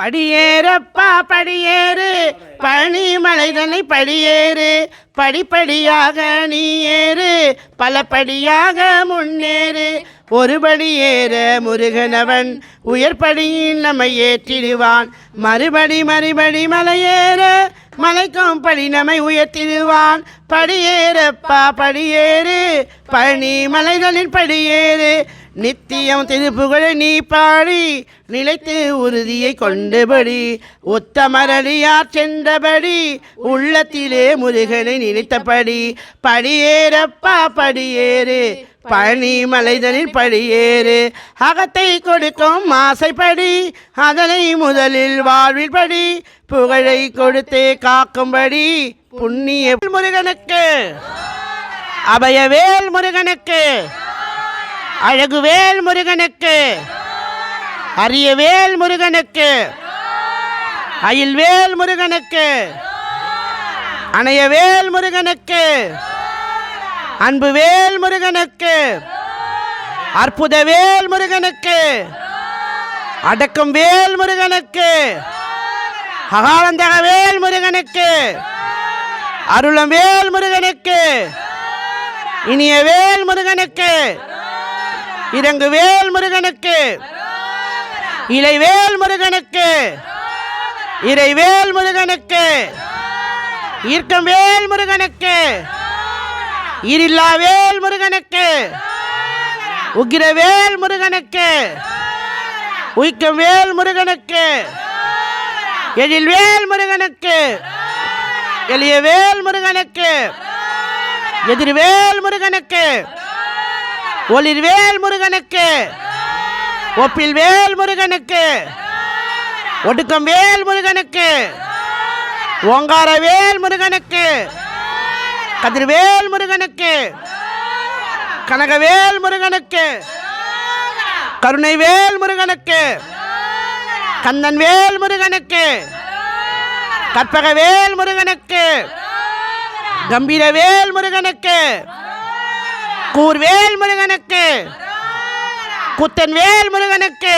படியேறப்பா படியேறு. பழனி மலைதனை படியேறு. படிப்படியாக நீ ஏறு. பல படியாக முன்னேறு. ஒருபடி ஏற முருகனவன் உயர்படியில் நம்மை ஏற்றிடுவான். மறுபடி மறுபடி மலையேற. மலைக்கும் படி நம்மை உயர்த்திடுவான். படியேறப்பா படியேறு. பழனி மலைதனின் படியேறு. நித்தியம் திருப்புகழை நீ பாடி நிலைத்து உறுதியை கொண்டபடி. உத்தமரடியார் சென்றபடி உள்ளத்திலே முருகனை நினைத்தபடி. படியேறப்பா படியேறு. பழனி மலைதனில் படியேறு. அகத்தை கொடுக்கும் ஆசைப்படி அதனை முதலில் வாழ்வில் படி புகழை கொடுத்து காக்கும்படி புண்ணிய முருகனுக்கு. அபயவேல் முருகனுக்கு. அழகுவேல் முருகனுக்கு. அரியவேல் முருகனுக்கு. அயில்வேல் முருகனுக்கு. அணையவேல் முருகனுக்கு. அன்புவேல் முருகனுக்கு. அற்புதவேல் முருகனுக்கு. அடக்கும் வேல் முருகனுக்கு. அகாலந்தகவேல் முருகனுக்கு. அருளவேல் முருகனுக்கு. இனிய வேல் முருகனுக்கு. இறங்குவேல் முருகனுக்கு இலைவேல் முருகனுக்கு இறைவேல் முருகனுக்கு ஈர்க்கம் வேல் முருகனுக்கு இரில்லா வேல் முருகனுக்கு உக்கிரவேல் முருகனுக்கு உயிக்கம்வேல் முருகனுக்கு எழில்வேல் முருகனுக்கு எளியவேல் முருகனுக்கு எதிர்வேல் முருகனுக்கு ஒளிர்வேல் முருகனுக்கு ஒப்பில் வேல் முருகனுக்கு ஒடுக்கம் வேல் முருகனுக்கு ஓங்கார வேல் முருகனுக்கு கதிர்வேல் முருகனுக்கு கனகவேல் முருகனுக்கு கருணை வேல் முருகனுக்கு கந்தன் வேல் முருகனுக்கு கற்பகவேல் முருகனுக்கு கம்பீரவேல் முருகனுக்கு கூர்வேல் முருகனுக்கு குத்தன்வேல் முருகனுக்கு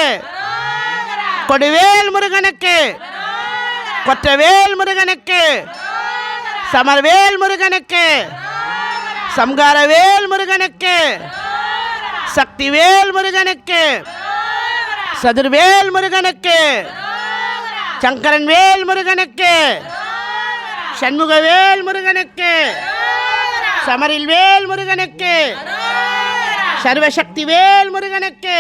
கொடுவேல் முருகனுக்கு கொற்றவேல் முருகனுக்கு சமர்வேல் முருகனுக்கு சம்காரவேல் முருகனுக்கு சக்திவேல் முருகனுக்கு சதுர்வேல் முருகனுக்கு சங்கரன் வேல் முருகனுக்கு சண்முகவேல் முருகனுக்கு சமரில் வேல் முருகனுக்கு சர்வசக்தி வேல் முருகனுக்கு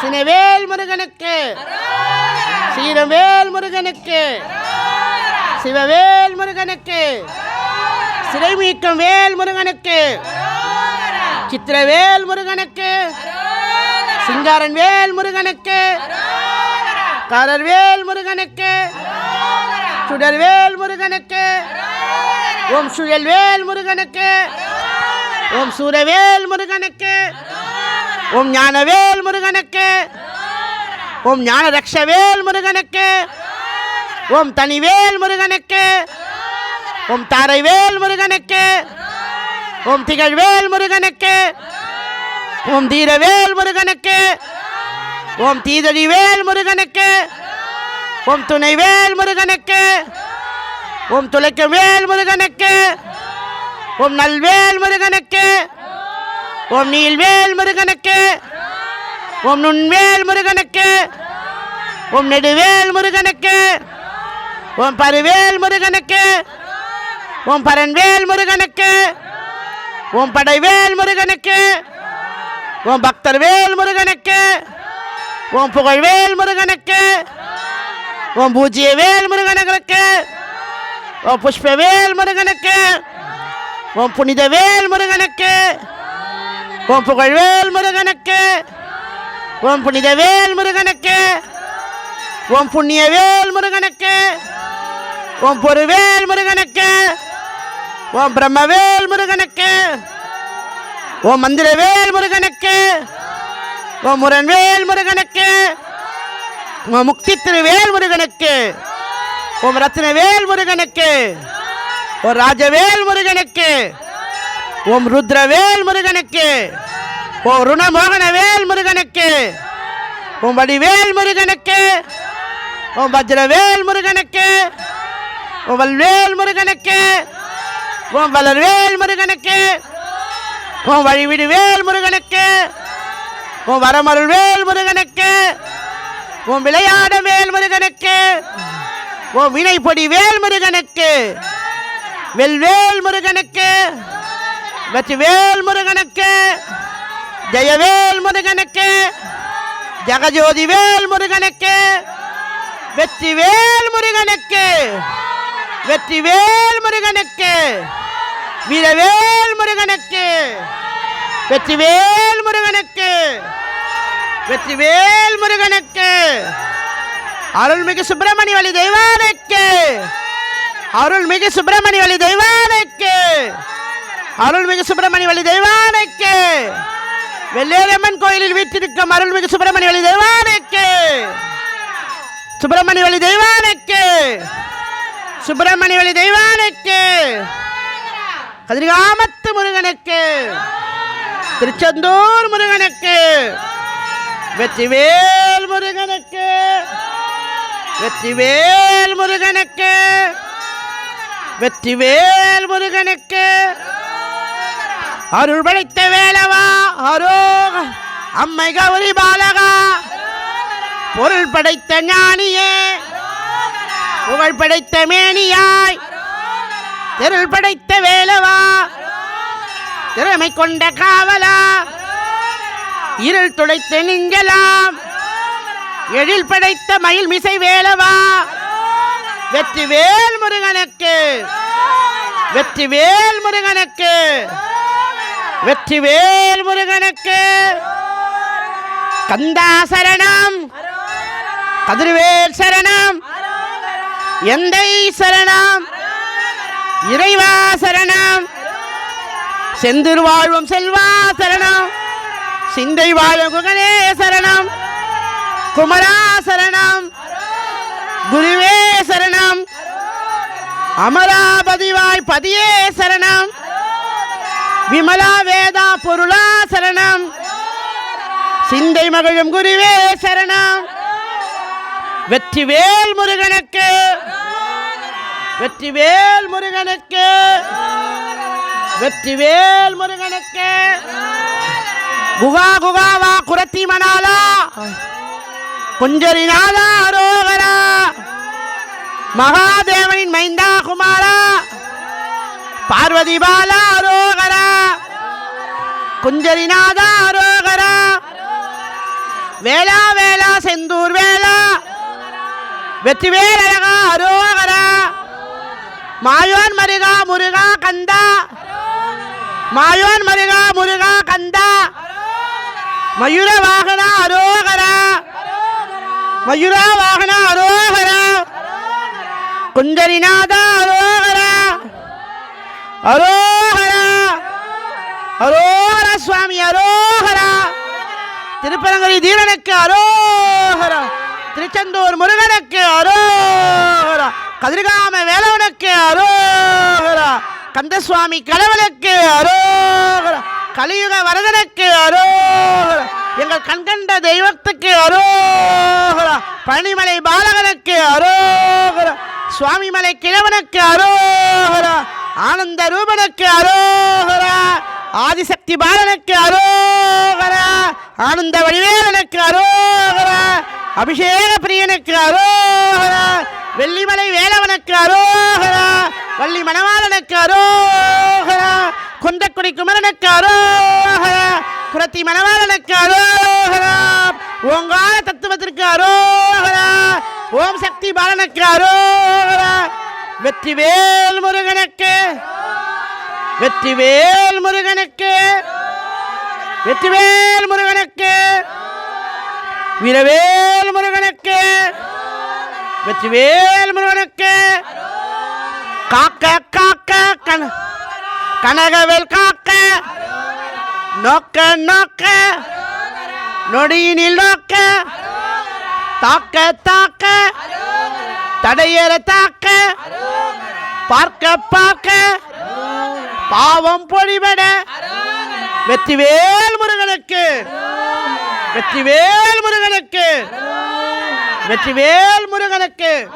சினவேல் முருகனுக்கு சீரவேல் முருகனுக்கு சிவவேல் முருகனுக்கு சிறை மீட்டும் வேல் முருகனுக்கு சித்திரவேல் முருகனுக்கு சிங்காரன் வேல் முருகனுக்கு காரர்வேல் முருகனுக்கு சுடர்வேல் முருகனுக்கு ஓம் சுழல்வேல் முருகனுக்கு. ஓம் சூரவேல் முருகனுக்கு. ஓம் ஞானவேல் முருகனுக்கு. ஓம் ஞான ரக்ஷவேல் முருகனுக்கு. ஓம் தனிவேல் முருகனுக்கு. ஓம் தாரைவேல் முருகனுக்கு. ஓம் திகழ்வேல் முருகனுக்கு. ஓம் தீரவேல் முருகனுக்கு. ஓம் தீதடிவேல் முருகனுக்கு. ஓம் துணைவேல் முருகனுக்கு. ஓம் துளைக்கும் வேல் முருகனுக்கு ஓம் நல்வேல் முருகனுக்கு ஓம் நீல்வேல் முருகனுக்கு ஓம் நுண்வேல் முருகனுக்கு ஓம் நெடுவேல் முருகனுக்கு ஓம் பருவேல் முருகனுக்கு ஓம் பரன்வேல் முருகனுக்கு ஓம் படைவேல் முருகனுக்கு ஓம் பக்தர்வேல் முருகனுக்கு ஓம் புகழ்வேல் முருகனுக்கு ஓம் பூஜ்யவேல் முருகனுக்கு ஓம் புஷ்பவேல் முருகனுக்கு. ஓம் புனிதவேல் முருகனுக்கு. ஓம் புகழ்வேல் முருகனுக்கு. ஓம் புனிதவேல் முருகனுக்கு. ஓம் புண்ணியவேல் முருகனுக்கு. ஓம் பொறுவேல் முருகனுக்கு. ஓம் பிரம்மவேல் முருகனுக்கு. ஓம் மந்திரவேல் முருகனுக்கு. ஓம் முரண்வேல் முருகனுக்கு. ஓம் முக்தி திருவேல் முருகனுக்கு. ஓம் ரத்னவேல் முருகனுக்கு உன் ராஜவேல் முருகனுக்கு உம் ருத்ரவேல் முருகனுக்கு ஓம் ருணமோகனவேல் முருகனுக்கு உன் வடிவேல் முருகனுக்கு உன் வஜ்ரவேல் முருகனுக்கு உன் வல்வேல் முருகனுக்கு ஓம் வளர்வேல் முருகனுக்கு ஓம் வழிவிடுவேல் முருகனுக்கு ஓம் வரமருள்வேல் முருகனுக்கு உன் விளையாட வேல் முருகனுக்கு ஓம் வினைப்பொடி வேல் முருகனுக்கு வெல்வேல் முருகனுக்கு வெற்றிவேல் முருகனுக்கு ஜெயவேல் முருகனுக்கு ஜெகஜோதி வேல் முருகனுக்கு வெற்றிவேல் முருகனுக்கு வெற்றிவேல் முருகனுக்கு வீரவேல் முருகனுக்கு வெற்றிவேல் முருகனுக்கு வெற்றிவேல் முருகனுக்கு அருள்மிகு சுப்பிரமணி வழி தெய்வானுக்கு. அருள்மிகு சுப்பிரமணி வழி தெய்வானுக்கு. அருள்மிகு சுப்பிரமணி வழி தெய்வானுக்கு. வெள்ளேரம்மன் கோயிலில் வீட்டிருக்கும் அருள்மிகு சுப்பிரமணி வழி தெய்வானுக்கு. சுப்பிரமணி வழி தெய்வானுக்கு. சுப்பிரமணி வழி தெய்வானுக்கு. கதிரிகாமத்து முருகனுக்கு. திருச்செந்தூர் முருகனுக்கு. வெற்றிவேல் முருகனுக்கு. வெற்றிவேல் முருகனுக்கு. வெற்றிவேல் முருகனுக்கு. அருள் படைத்த வேலவா? அரோக. அம்மை கௌரி பாலகா. பொருள் படைத்த ஞானியே. புகழ் படைத்த மேனியாய். தெருள் படைத்த வேலவா? திறமை கொண்ட காவலா? இருள் துடைத்த நீங்கலாம் எழில் படைத்த மயில் மிசை வேலவா? வெற்றி வேல் முருகனுக்கு. வெற்றி வேல் முருகனுக்கு. வெற்றி வேல் முருகனுக்கு. கந்தா சரணம். கதிர்வேல் சரணம். எந்தை சரணம். இறைவா சரணம். செந்திர் வாழ்வம் செல்வா சரணம். சிந்தை வாழும் குகனே சரணம். குமரா சரணம். குருவே சரணம். அமராபதிவாய் பதியே சரணம். விமலா வேதா பொருளா சரணம். சிந்தை மகிழும் குருவே சரணம். வெற்றிவேல் முருகனுக்கு. வெற்றிவேல் முருகனுக்கு. வெற்றிவேல் முருகனுக்கு. குகா குகாவா குரத்தி மணாலா. குஞ்சரிநாதா அரோகரா. மகாதேவனின் மைந்தா குமாரா. பார்வதி பாலா அரோகரா. குஞ்சரிநாதா அரோகரா. வேளா வேளா செந்தூர் வேளா. வெற்றிவேல் அழகா அரோகரா. மாயோன் மருகா முருகா கந்தா. மாயோன் மருகா முருகா கந்தா. மயூர வாகனா அரோகரா. மயூரா வாகன அரோகரா. குந்தரிநாத அரோகரா. அரோகரா. அரோகரா சுவாமி அரோகரா. திருப்பரங்குடி தீரனுக்கு அரோகரா. திருச்செந்தூர் முருகனுக்கு அரோகரா. கதிர்காம வேலவனுக்கு அரோகரா. கந்தசுவாமி கடவுளுக்கு அரோகரா. கலியுக வரதனுக்கு அரோகரா. எங்கள் கண்கண்ட தெய்வத்துக்கு அரோகரா. பனிமலை பாலகனுக்கு அரோகரா. சுவாமிமலை கிழவனுக்கு அரோகரா. ஆனந்த ரூபனுக்கு அரோகரா. ஆதிசக்தி பாலனுக்கு அரோகரா. ஆனந்த வடிவேலனுக்கு அரோகரா. அபிஷேக பிரியனுக்கு அரோகரா. வெள்ளிமலை வேலவனுக்கு அரோகரா. வள்ளி மணவாளனுக்கு அரோகரா. குந்தக்குடி குமரனுக்கு அரோகரா. குரத்தி மணவாளனுக்கு அரோகரா. ஓங்கார தத்துவத்திற்கு அரோகரா. ஓம் சக்தி பாலனுக்கு அரோகரா. வெற்றிவேல் முருகனுக்கு. வெற்றிவேல் முருகனுக்கு. வெற்றிவேல் முருகனுக்கு. வீரவேல் முருகனுக்கு. வெற்றிவேல் முருகனுக்கு. காக்க காக்க கன கனகவேல் காக்க. நோக்க நோக்க. நொடியினில் நோக்க. தாக்க தாக்க. தடையற தாக்க. பார்க்க பார்க்க. பாவம் பொழிபட வெற்றிவேல் முருகனுக்கு. வெற்றிவேல் முருகனுக்கு. வெற்றிவேல் முருகனுக்கு.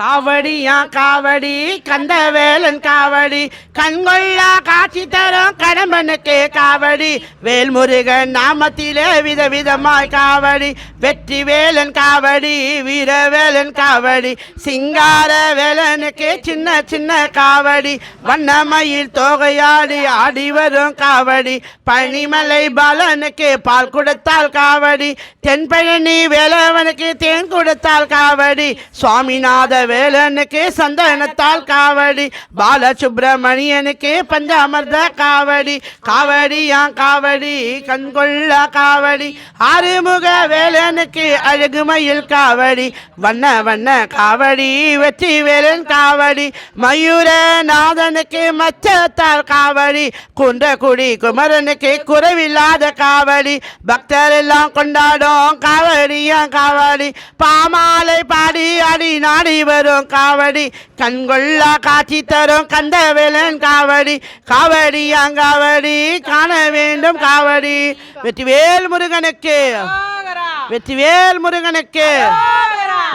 காவடியா காவடி கந்தவேலன் காவடி. கண்கொள்ளா காட்சி தரும் கடம்பனுக்கு காவடி. வேல்முருகன் நாமத்திலே விதவிதமாய் காவடி. வெற்றி வேலன் காவடி வீரவேலன் காவடி. சிங்கார வேலனுக்கு சின்ன சின்ன காவடி. வண்ணமயில் தோகையாடி ஆடி வரும் காவடி. பனிமலை பாலனுக்கு பால் கொடுத்தால் காவடி. தென்பழனி வேலவனுக்கு தேன் கொடுத்தால் காவடி. சுவாமிநாத வேலனுக்கு சந்தனத்தால் காவடி பாலசுப்பிரமணியனுக்கு பஞ்சாமர்த காவடி. காவடியா காவடி? கண்கொள்ள காவடி. ஆறுமுக வேலனுக்கு அழகுமயில் காவடி. வண்ண வண்ண காவடி வெற்றி வேலன் காவடி. மயூர நாதனுக்கு மச்சத்தால் காவடி. குன்றக்குடி குமரனுக்கு குறைவில்லாத காவடி. பக்தர் எல்லாம் கொண்டாடும் காவடியா காவடி. பாமாலை பாடி அடி நாடி தரும் காவடி கண்கொள்ளா காட்சி தரும் கந்தவேலன் காவடி காவடி காவடி காண வேண்டும் காவடி. வெற்றிவேல் முருகனுக்கு வெற்றிவேல் முருகனுக்கு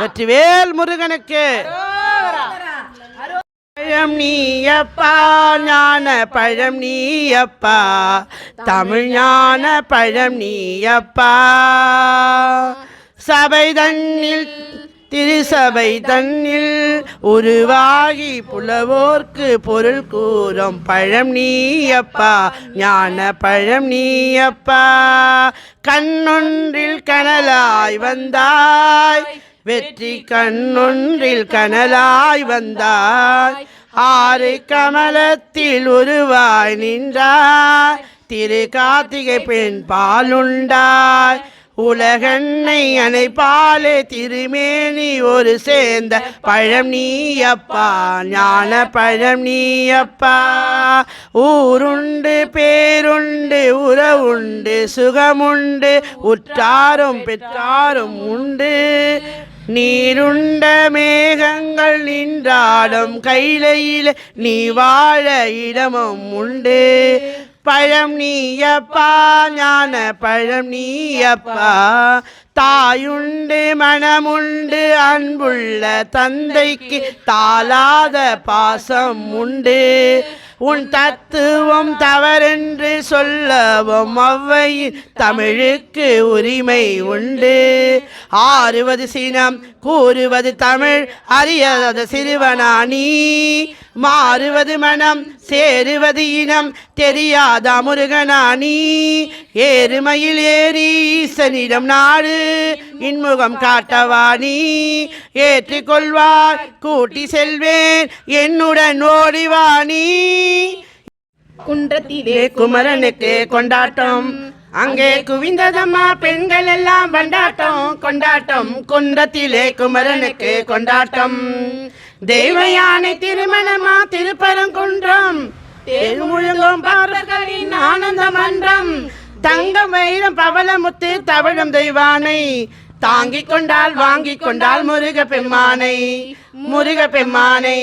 வெற்றிவேல் முருகனுக்கு. பழம் நீயப்பா ஞான பழம் நீயப்பா தமிழ் ஞான பழம் நீயப்பா. சபை தன்னில் திருசபை தன்னில் உருவாகி புலவோர்க்கு பொருள் கூறும் பழம் நீயப்பா ஞான பழம் நீயப்பா. கண்ணொன்றில் கனலாய் வந்தாய் வெற்றி கண்ணொன்றில் கனலாய் வந்தாய். ஆறு கமலத்தில் உருவாய் நின்றாய் திரு கார்த்திகை பெண் பாலுண்டாய். உலகண்ணை அணைப்பாலே திருமேனி ஒரு சேர்ந்த பழம் நீயப்பா ஞான பழம் நீயப்பா. ஊருண்டு பேருண்டு உறவுண்டு சுகமுண்டு உற்றாரும் பெற்றாரும் உண்டு. நீருண்ட மேகங்கள் நின்றாடும் கைலையில் நீ வாழ இடமும் உண்டு. பழம் நீயப்பா ஞான பழம் நீயப்பா. தாயுண்டு மனமுண்டு அன்புள்ள தந்தைக்கு தாளாத பாசம் உண்டு. உன் தத்துவம் தவறென்று சொல்லவும் அவ்வையின் தமிழுக்கு உரிமை உண்டு. ஆறுவது சினம் கூறுவது தமிழ் அறியாத சிறுவனானி மாறுவது மனம் சேருவது இனம். தெரியாத முருகனானி ஏறுமையில் ஏறி ஈசனிடம் நாடு. இன்முகம் காட்டவாணி ஏற்றுக்கொள்வார் கூட்டி செல்வேன். என்னுடன் ஓடிவாணி குன்றத்திலே குமரனுக்கு கொண்டாட்டம். அங்கே குவிந்ததம்மா பெண்கள் எல்லாம் கொண்டாட்டம் கொண்டாட்டம் குன்றத்திலே குமரனுக்கு கொண்டாட்டம். தெய்வ திருமணமா திருப்பரங்குன்றம். தேர் முழுங்கும் பார்வர்களின் ஆனந்த மன்றம். தங்கம் வைரம் பவளமுத்து தவழும் தெய்வானை. தாங்கிக் கொண்டால் வாங்கிக் கொண்டால் முருக பெம்மானை முருக பெம்மானை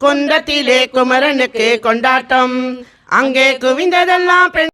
குன்றத்திலே குமரனுக்கு கொண்டாட்டம். அங்கே குவிந்ததெல்லாம் பெண்